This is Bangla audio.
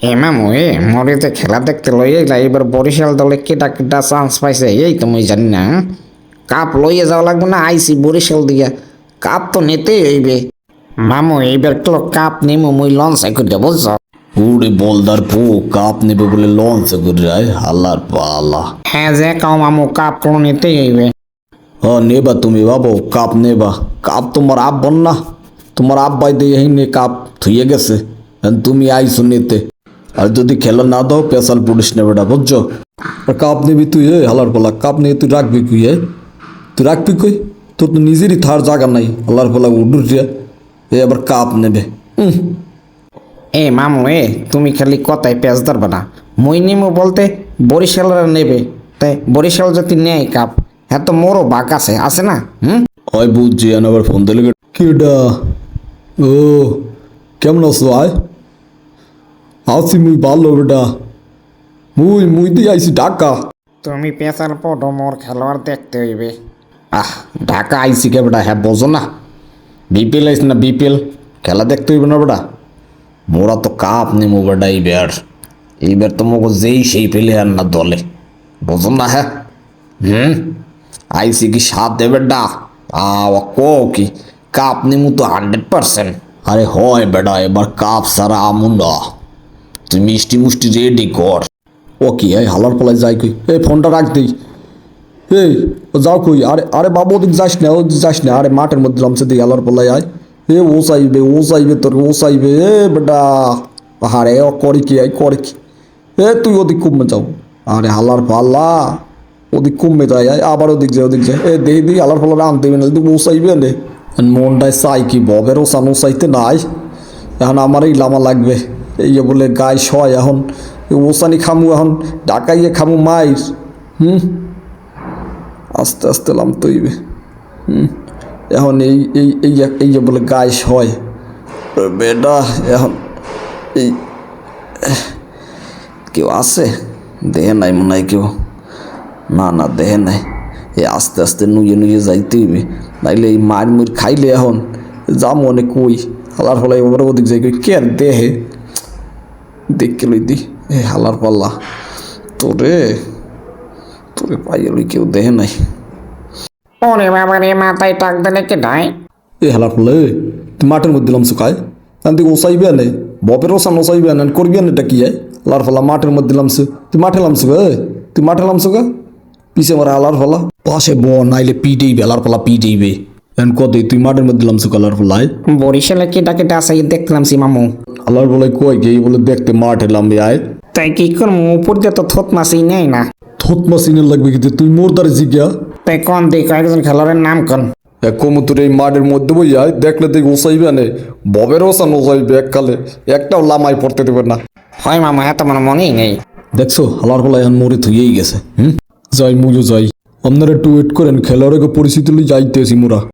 এ মামু এ মরিতে খেলা দেখতে লই এলা এবার বরিশাল দলে কেটা কেটা চান্স পাইছে এই তো মুই জানি না হ্যাঁ? কাপ লইয়ে যাওয়া লাগবে না আইসি বরিশাল দিয়া। কাপ তো নিতেই হইবে। মামু এইবার তো কাপ নিমু মুই লঞ্চ করে বুঝছ? উড়ে বলদার পো কাপ নেবে বলে লঞ্চ করে যায় আল্লাহর পালা। হ্যাঁ যে কাও মামু কাপ তো নিতেই হইবে। হ নেবা তুমি বাবু কাপ নেবা। কাপ তোমার আব্বন না। তোমার আব্বাই দিয়ে কাপ থুয়ে গেছে। তুমি আইসো নিতে। আর যদি খেলা না দাও পেশাল পুলিশ নেবে না বুঝছ? আর কাপ নিবি তুই এ হালার পালা কাপ নিয়ে তুই রাখবি কুই এ তুই রাখবি কই? তোর তো নিজেরই থার জায়গা নাই আল্লাহর পালা উডুর দিয়া এ আবার কাপ নেবে। এ মামু এ তুমি খালি কথায় পেঁচ ধরবে না। মই নিমু বলতে বরিশালরা নেবে। তাই বরিশাল যদি নেয় কাপ হ্যাঁ তো মোরও বাক আছে আছে না? হুম? ওই বুঝছি আবার ফোন দিলে কেডা? ও কেমন আছো আয়? আছি মুই ভালো বেটা মুই মুই দিয়ে আইছি ঢাকা। তুমি পেঁচার পড়ো মোর খেলোয়াড় দেখতে হইবে। আহ, ঢাকা আইসি কে বেটা হ্যাঁ বোঝো না। বিপিএল আইস না বিপিএল? খেলা দেখতে হইবে না বেটা। মোরা তো কাপ নেমো বেটা এইবার এইবার তো মগো যেই সেই প্লেয়ার না দলে। বোঝো না হ্যাঁ? হুম? আইসি কি সাথ দেবে ডা আওয়া কো কি? কাপ নেমু তো হান্ড্রেড পার্সেন্ট আরে হয় বেটা, এবার কাপ সারা আমু তুই মিষ্টি মুষ্টি রেডি কর। ও কি, এই হালার পালায় যাই কই? এই ফোনটা রাখ দিই। এই, ও যাও কই? আরে আরে বাবু, ওদিক যাস না, ওদিক যাস না। আরে মাঠের মধ্যে লামছে দিই আলার পলাই আয়। এ, ও চাইবে ও চাইবে তোর, ও চাইবে। এ, বেটা আরে ও করে কি আই করে কি? এ, তুই ওদিক কমে যাও। আরে হালার পাল্লা ওদিক কমে যায় আয়। আবার ওদিক যায় ওদিক যায় এ, দেই, দিই, হালার পাল্লা আনতে না যদি ও চাইবে নে। মনটায় চাই কি ববের ও চাইতে নাই। এখন আমারই লামা লাগবে। এই যে বলে গায়ে শয় এখন, ওসানি খামু এখন, ডাকাইয়ে খামু মাইর, হুম? আস্তে আস্তে লাম তৈবে, হুম? এখন এই এই এই এই যে বলে গায়ে হয় বেটা এখন এই, কেউ আছে? দেহে নাই মনে হয় কেউ। না না, দেহে নাই। এ আস্তে আস্তে নুয়ে নুয়ে যাইতে হইবে নাইলে এই মার মুর খাইলে এখন যা মনে কই হালার হলাই ওদিক যাই কে দেহে? দেখকে লই দি। এ হালার পাল্লা। তোরে তোরে পাইয়ে লই কেউ দেহে নাই। ওরে বাবা রে মাথায় টাক দিলে কে ডায় এ হালার পাল্লা এ তুই মাঠের মধ্যে দিলাম শুকায় তান তুই ওসাইবে নে বপের ওসান ওসাইবে না করবি না এটা কি হালার পাল্লা মাঠের মধ্যে দিলামছে তুই মাঠে লামছু গে তুই মাঠে লামছু গা পিছে মারা হালার পাল্লা। পাশে ব নাইলে পি দেইবে হালার পাল্লা পি দেইবে এখন কত তুই মাঠের মধ্যে দিলামছু কালার পাল্লায় বরিশালে কেটা কেটা আছে? এই দেখলাম সি মামু। হালার বলে কই গেই বলে দেখতে মাঠে লামবে আয়। তাই কি করব? উপর দিয়ে তো থোত মাসি নেই না। থোত মাসিনের লাগবে কিন্তু তুই মোর দ্বারে জিজ্ঞা? তাই কোন দিই কয়েকজন খেলোয়াড়ের নাম কোন? এক কমুতুর এই মাঠের মধ্যে বই যায় দেখলে তুই ওসাইবে নে। ববের ওসান ওসাইবে এককালে একটাও লামাই পড়তে দেবে না। হয় মামু এত মনে মনেই নেই। দেখছ হালার হলা এখন মরে থুয়েই গেছে হুম? যাই মুজো যাই। আপনারা একটু ওয়েট করেন খেলোয়াড়কে পরিস্থিতি লই যাইতেছি মোরা।